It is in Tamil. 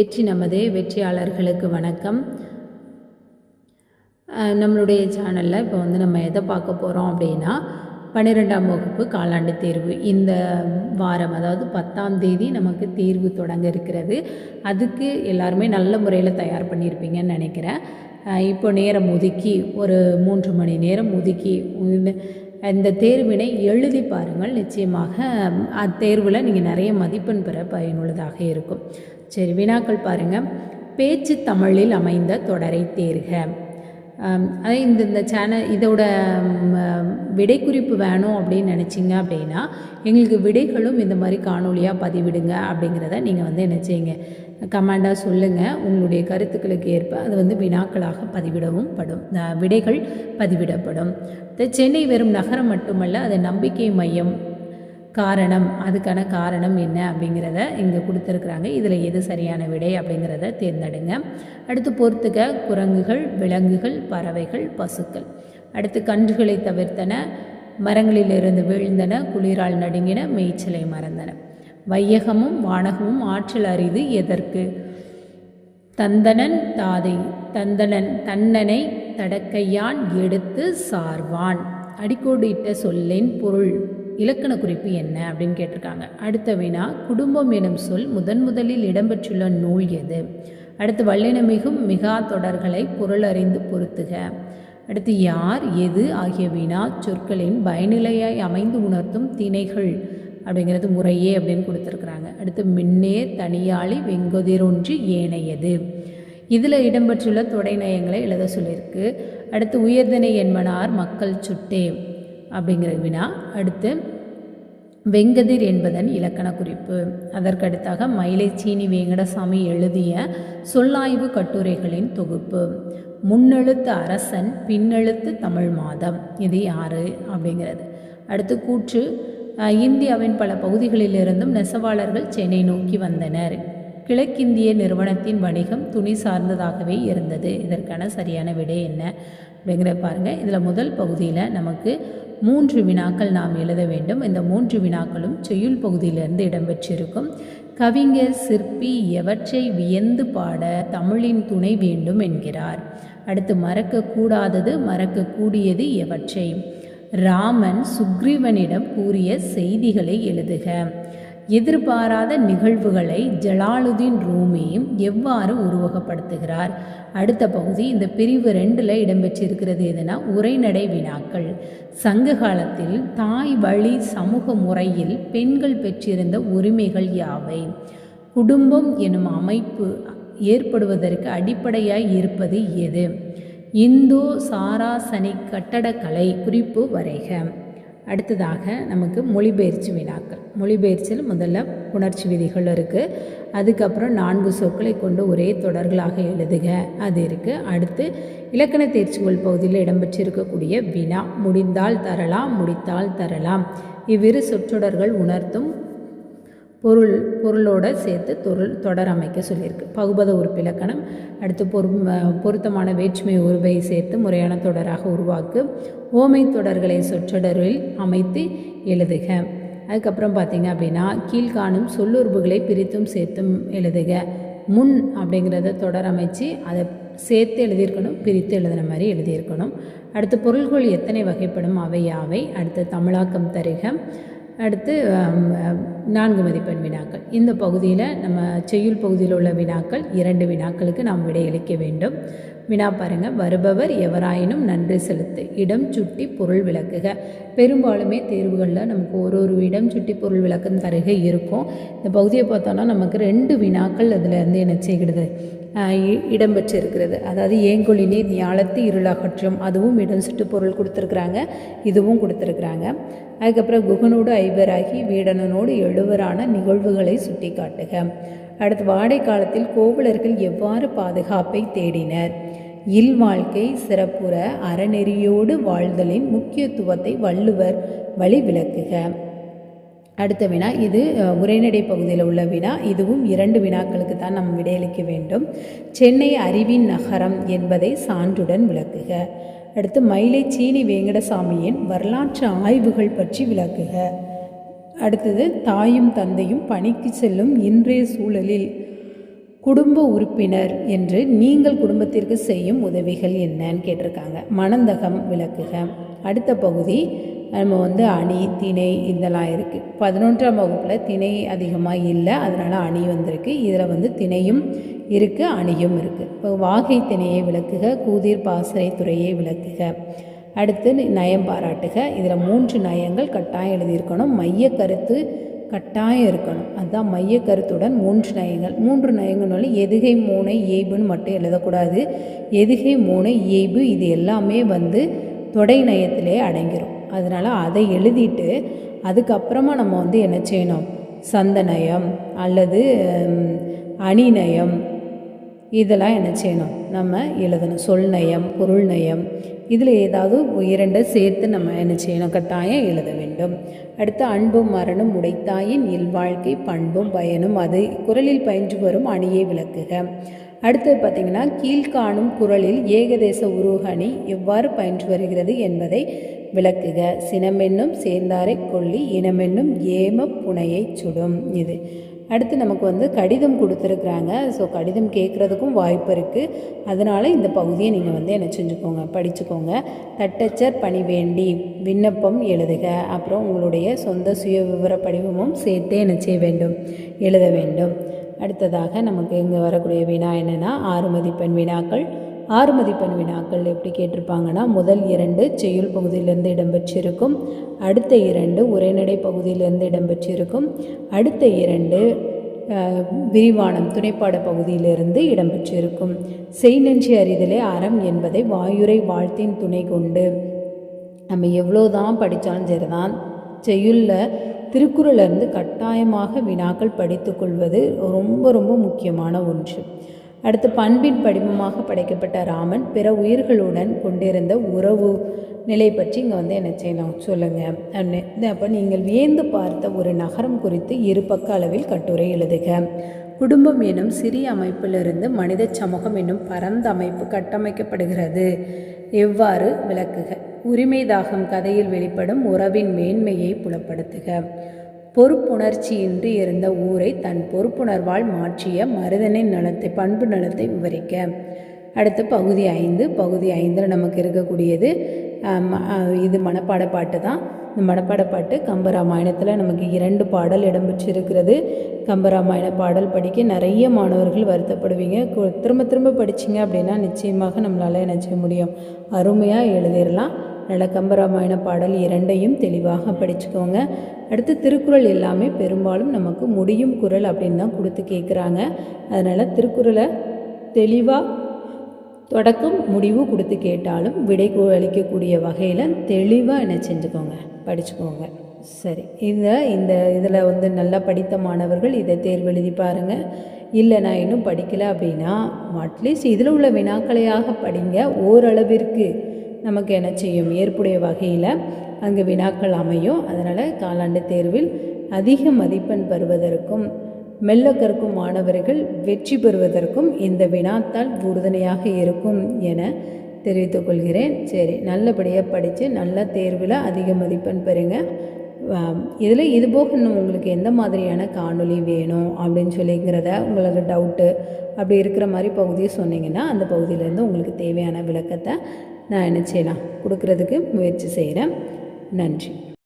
வெற்றி நமது வெற்றியாளர்களுக்கு வணக்கம். நம்மளுடைய சேனலில் இப்போ வந்து நம்ம எதை பார்க்க போகிறோம் அப்படின்னா பன்னிரெண்டாம் வகுப்பு காலாண்டு தேர்வு. இந்த வாரம் அதாவது பத்தாம் தேதி நமக்கு தேர்வு தொடங்க இருக்கிறது. அதுக்கு எல்லாருமே நல்ல முறையில் தயார் பண்ணியிருப்பீங்கன்னு நினைக்கிறேன். இப்போ நேரம் ஒதுக்கி ஒரு மூன்று மணி நேரம் ஒதுக்கி இந்த தேர்வினை எழுதி பாருங்கள். நிச்சயமாக அத்தேர்வில் நீங்கள் நிறைய மதிப்பெண் பெற பயனுள்ளதாக இருக்கும். சரி வினாக்கள் பாருங்கள் பேச்சு தமிழில் அமைந்த தொடரை தேர்க. அதே இந்த இந்த சேனல் இதோட விடைக்குறிப்பு வேணும் அப்படின்னு நினச்சிங்க அப்படின்னா எங்களுக்கு விடைகளும் இந்த மாதிரி காணொலியாக பதிவிடுங்க அப்படிங்கிறத நீங்கள் வந்து என்ன செய்யுங்க. கமெண்டாக சொல்லுங்கள் உங்களுடைய கருத்துக்களுக்கு ஏற்ப அது வந்து வினாக்களாக பதிவிடவும் படும். விடைகள் பதிவிடப்படும். இந்த சென்னை வெறும் நகரம் மட்டுமல்ல அது நம்பிக்கை மையம் காரணம் அதுக்கான காரணம் என்ன அப்படிங்கிறத இங்கே கொடுத்துருக்குறாங்க. இதில் எது சரியான விடை அப்படிங்கிறத தேர்ந்தெடுங்க. அடுத்து பொறுத்துக்க குரங்குகள் விலங்குகள் பறவைகள் பசுக்கள். அடுத்து கன்றுகளை தவிர்த்தன மரங்களிலிருந்து வீழ்ந்தன குளிரால் நடுங்கின மேய்ச்சலை மறந்தன. வையகமும் வானகமும் ஆற்றல் அரிது எதற்கு? தந்தனன் தாதை தந்தனன் தன்னனை தடக்கையான் எடுத்து சார்வான். அடிக்கோடிட்ட சொல்லின் பொருள் இலக்கண குறிப்பு என்ன அப்படின்னு கேட்டிருக்காங்க. அடுத்த வினா குடும்பம் எனும் சொல் முதன் முதலில் இடம்பெற்றுள்ள நூல் எது? அடுத்து வல்லினமிகும் மிகா தொடர்களை பொருள் அறிந்து பொருத்துக. அடுத்து யார் எது ஆகிய வினா சொற்களின் பயனிலையாய் அமைந்து உணர்த்தும் திணைகள் அப்படிங்கிறது முறையே அப்படின்னு கொடுத்துருக்குறாங்க. அடுத்து மின்னே தனியாளி வெங்கொதிரொன்று ஏனையது. இதில் இடம்பெற்றுள்ள தொடை நயங்களை எழுத சொல்லியிருக்கு. அடுத்து உயர்தனை என்பனார் மக்கள் சுட்டே அப்படிங்கிற வினா. அடுத்து வெங்கதிர் என்பதன் இலக்கண குறிப்பு. அதற்கடுத்தாக மயிலை சீனி வேங்கடசாமி எழுதிய சொல்லாய்வு கட்டுரைகளின் தொகுப்பு. முன்னெழுத்து அரசன் பின்னெழுத்து தமிழ் மாதம். இது யாரு? அப்படிங்கிறது. அடுத்து கூற்று இந்தியாவின் பல பகுதிகளிலிருந்தும் நெசவாளர்கள் சென்னை நோக்கி வந்தனர். கிழக்கிந்திய நிறுவனத்தின் வணிகம் துணி சார்ந்ததாகவே இருந்தது. இதற்கான சரியான விடை என்ன? அப்படிங்கிற பாருங்கள் இதில் முதல் பகுதியில் நமக்கு மூன்று வினாக்கள் நாம் எழுத வேண்டும். இந்த மூன்று வினாக்களும் செய்யுள் பகுதியிலிருந்து இடம்பெற்றிருக்கும். கவிஞர் சிற்பி எவற்றை வியந்து பாட தமிழின் துணை வேண்டும் என்கிறார். அடுத்து மறக்கக்கூடாதது மறக்கக்கூடியது எவற்றை? ராமன் சுக்ரீவனிடம் கூறிய செய்திகளை எழுதுக. எதிர்பாராத நிகழ்வுகளை ஜலாலுதீன் ரூமியும் எவ்வாறு உருவகப்படுத்துகிறார்? அடுத்த பகுதி இந்த பிரிவு ரெண்டில் இடம்பெற்றிருக்கிறது எதுனா உரைநடை வினாக்கள். சங்க காலத்தில் தாய் வழி சமூக முறையில் பெண்கள் பெற்றிருந்த உரிமைகள் யாவை? குடும்பம் எனும் அமைப்பு ஏற்படுவதற்கு அடிப்படையாய் இருப்பது எது? இந்தோ சாராசனி கட்டடக்கலை குறிப்பு வரைக. அடுத்ததாக நமக்கு மொழிபெயர்ச்சி வினாக்கள். மொழிபெயர்ச்சியில் முதல்ல புணர்ச்சி விதிகள் இருக்குது அதுக்கப்புறம் நான்கு சொற்களை கொண்டு ஒரே தொடர்களாக எழுதுக. அது இருக்குது அடுத்து இலக்கண தேர்ச்சிகள் பகுதியில் இடம்பெற்றிருக்கக்கூடிய வினா. முடிந்தால் தரலாம் முடித்தால் தரலாம். இவ்விரு சொற்றொடர்கள் உணர்த்தும் பொருள் பொருளோட சேர்த்து தொருள் தொடர் அமைக்க சொல்லியிருக்கு. பகுபத உறுப்பிலக்கணம். அடுத்து பொரு பொருத்தமான வேற்றுமை உருவை சேர்த்து முறையான தொடராக உருவாக்கு. ஓமை தொடர்களை சொற்றொடரில் அமைத்து எழுதுக. அதுக்கப்புறம் பார்த்தீங்க அப்படின்னா கீழ்காணும் சொல்லுறுப்புகளை பிரித்தும் சேர்த்தும் எழுதுக. முன் அப்படிங்கிறத தொடர் அமைச்சு அதை சேர்த்து எழுதியிருக்கணும் பிரித்து எழுதுன மாதிரி எழுதியிருக்கணும். அடுத்து பொருள்கள் எத்தனை வகைப்படும் அவை யாவை? அடுத்து தமிழாக்கம் தருக. அடுத்து நான்கு மதிப்பெண் வினாக்கள். இந்த பகுதியில் நம்ம செய்யுள் பகுதியில் உள்ள வினாக்கள் இரண்டு வினாக்களுக்கு நாம் விடையளிக்க வேண்டும். வினா பாருங்க. வருபவர் எவராயினும் நன்றி செலுத்து. இடம் சுட்டி பொருள் விளக்குக. பெரும்பாலுமே தேர்வுகளில் நமக்கு ஒரு ஒரு இடம் சுட்டி பொருள் விளக்கம் தருக இருக்கும். இந்த பகுதியை பார்த்தோன்னா நமக்கு ரெண்டு வினாக்கள் அதில் இருந்து என்ன செய்கிறது? இடம்பெற்றிருக்கிறது. அதாவது ஏங்கொழி நீர் ஞாலத்து இருளகற்றும் அதுவும் இடம் சுட்டு பொருள் கொடுத்துருக்குறாங்க இதுவும் கொடுத்துருக்குறாங்க. அதுக்கப்புறம் குகனோடு ஐவராகி வீடனனோடு எழுவரான நிகழ்வுகளை சுட்டி காட்டுக அடுத்து வாடை காலத்தில் கோவலர்கள் எவ்வாறு பாதுகாப்பை தேடினர்? இல் வாழ்க்கை சிறப்புற அறநெறியோடு வாழ்தலின் முக்கியத்துவத்தை வள்ளுவர் வழி விளக்குக அடுத்த வினா இது உரைநடை பகுதியில் உள்ள வினா. இதுவும் இரண்டு வினாக்களுக்கு தான் நாம் விடையளிக்க வேண்டும். சென்னை அறிவின் நகரம் என்பதை சான்றுடன் விளக்குக. அடுத்து மயிலை சீனி வேங்கடசாமியின் வரலாற்று ஆய்வுகள் பற்றி விளக்குக. அடுத்தது தாயும் தந்தையும் பணிக்கு செல்லும் இன்றைய சூழலில் குடும்ப உறுப்பினர் என்று நீங்கள் குடும்பத்திற்கு செய்யும் உதவிகள் என்னன்னு கேட்டிருக்காங்க. மனந்தகம் விளக்குக. அடுத்த பகுதி நம்ம வந்து அணி திணை இதெல்லாம் இருக்குது பதினொன்றாம் வகுப்பில் திணை அதிகமாக இல்லை அதனால் அணி வந்திருக்கு. இதில் வந்து திணையும் இருக்குது அணியும் இருக்குது இப்போ வாகை திணையை விளக்குக கூதிர் பாசறை துறையை விளக்குக. அடுத்து நயம் பாராட்டுக. இதில் மூன்று நயங்கள் கட்டாயம் எழுதியிருக்கணும். மைய கருத்து கட்டாயம் இருக்கணும். அதுதான் மைய கருத்துடன் மூன்று நயங்கள். மூன்று நயங்கள்னாலும் எதுகை மூனை ஏய்புன்னு மட்டும் எழுதக்கூடாது. எதுகை மூனை ஏய்பு இது எல்லாமே வந்து தொடை நயத்திலே அடங்கிரும். அதனால் அதை எழுதிட்டு அதுக்கப்புறமா நம்ம வந்து என்ன செய்யணும்? சந்த நயம் அல்லது அணிநயம் இதெல்லாம் என்ன செய்யணும்? நம்ம எழுதணும். சொல் நயம் பொருள் நயம் இதில் ஏதாவது இரண்டை சேர்த்து நம்ம என்ன செய்யணும்? கட்டாயம் எழுத வேண்டும். அடுத்து அன்பும் மரணம் உடைத்தாயின் இல்வாழ்க்கை பண்பும் பயனும் அது குரலில் பயின்று வரும் அணியை விளக்குக. அடுத்து பார்த்திங்கன்னா கீழ்காணும் குரலில் ஏகதேச உருகணி எவ்வாறு பயின்று வருகிறது என்பதை விளக்குக. சினமென்னும் சேர்ந்தாரை கொல்லி இனமென்னும் ஏம புனையை சுடும். இது. அடுத்து நமக்கு வந்து கடிதம் கொடுத்துருக்குறாங்க. ஸோ கடிதம் கேட்குறதுக்கும் வாய்ப்பு இருக்குது அதனால் இந்த பகுதியை நீங்கள் வந்து என்ன செஞ்சுக்கோங்க படிச்சுக்கோங்க. தட்டச்சர் பணி வேண்டி விண்ணப்பம் எழுதுக. அப்புறம் உங்களுடைய சொந்த சுய விவர படிவமும் சேர்த்தே என்ன செய்ய வேண்டும்? எழுத வேண்டும். அடுத்ததாக நமக்கு இங்கே வரக்கூடிய வினா என்னென்னா ஆறு மதிப்பெண் வினாக்கள். ஆறு மதிப்பெண் வினாக்கள் எப்படி கேட்டிருப்பாங்கன்னா முதல் இரண்டு செய்யுள் பகுதியிலிருந்து இடம்பெற்றிருக்கும். அடுத்த இரண்டு உரைநடை பகுதியிலிருந்து இடம்பெற்றிருக்கும். அடுத்த இரண்டு விரிவானம் துணைப்பாட பகுதியிலிருந்து இடம்பெற்றிருக்கும். செய் நெஞ்சி அறிதலே அறம் என்பதை வாயுரை வாழ்த்தின் துணை கொண்டு நம்ம எவ்வளோ தான் படித்தாலும் சரிதான். செய்யுளில் திருக்குறளிலிருந்து கட்டாயமாக வினாக்கள் படித்துக்கொள்வது ரொம்ப ரொம்ப முக்கியமான ஒன்று. அடுத்து பண்பின் படிமமாக படைக்கப்பட்ட ராமன் பிற உயிர்களுடன் கொண்டிருந்த உறவு நிலை பற்றி இங்கே வந்து என்ன செய்யலாம் சொல்லுங்கள் அப்போ நீங்கள் வியந்து பார்த்த ஒரு நகரம் குறித்து இரு பக்க அளவில் கட்டுரை எழுதுக. குடும்பம் எனும் சிறிய அமைப்பிலிருந்து மனித சமூகம் என்னும் பரந்த அமைப்பு கட்டமைக்கப்படுகிறது. எவ்வாறு விளக்குக. உரிமை தாகம் கதையில் வெளிப்படும் உறவின் மேன்மையை புலப்படுத்துக. பொறுப்புணர்ச்சியின்றி இருந்த ஊரை தன் பொறுப்புணர்வால் மாற்றிய மருதனின் நலத்தை பண்பு நலத்தை விவரிக்க. அடுத்து பகுதி ஐந்து. பகுதி ஐந்தில் நமக்கு இருக்கக்கூடியது இது மனப்பாட பாட்டு தான். இந்த மனப்பாட பாட்டு கம்பராமாயணத்தில் நமக்கு இரண்டு பாடல் இடம்பெற்றிருக்கிறது. கம்பராமாயண பாடல் படிக்க நிறைய மாணவர்கள் வருத்தப்படுவீங்க. திரும்ப திரும்ப படிச்சிங்க அப்படின்னா நிச்சயமாக நம்மளால் என்ன செய்ய முடியும்? அருமையாக எழுதிடலாம் நல்ல கம்பராமாயண பாடல் இரண்டையும் தெளிவாக படிச்சுக்கோங்க. அடுத்து திருக்குறள் எல்லாமே பெரும்பாலும் நமக்கு முடியும் குறள் அப்படின்னு தான் கொடுத்து கேட்குறாங்க அதனால் திருக்குறளை தெளிவாக தொடக்கம் முடிவு கொடுத்து கேட்டாலும் விடை அளிக்கக்கூடிய வகையில் தெளிவாக என்ன செஞ்சுக்கோங்க. படிச்சுக்கோங்க. சரி. இந்த இந்த இதில் வந்து நல்லா படித்த மாணவர்கள் இதை தேர்வு எழுதி பாருங்கள் இல்லை நான் இன்னும் படிக்கலை அப்படின்னா அட்லீஸ்ட் இதில் உள்ள வினாக்களையாக படிங்க. ஓரளவிற்கு நமக்கு என்ன செய்யும்? ஏற்புடைய வகையில் அங்கே வினாக்கள் அமையும். அதனால் காலாண்டு தேர்வில் அதிக மதிப்பெண் பெறுவதற்கும் மெல்ல கற்கும் மாணவர்கள் வெற்றி பெறுவதற்கும் இந்த வினாத்தால் உறுதுணையாக இருக்கும் என தெரிவித்துக் கொள்கிறேன். சரி நல்லபடியாக படித்து நல்ல தேர்வில் அதிக மதிப்பெண் பெறுங்க. இதில் இது போக இன்னும் உங்களுக்கு எந்த மாதிரியான காணொளி வேணும் அப்படின்னு சொல்லிங்கிறத உங்களுக்கு டவுட்டு அப்படி இருக்கிற மாதிரி பகுதியை சொன்னீங்கன்னா அந்த பகுதியிலேருந்து உங்களுக்கு தேவையான விளக்கத்தை நான் என்ன செய்யலாம்? கொடுக்கறதுக்கு முயற்சி செய்கிறேன் நன்றி.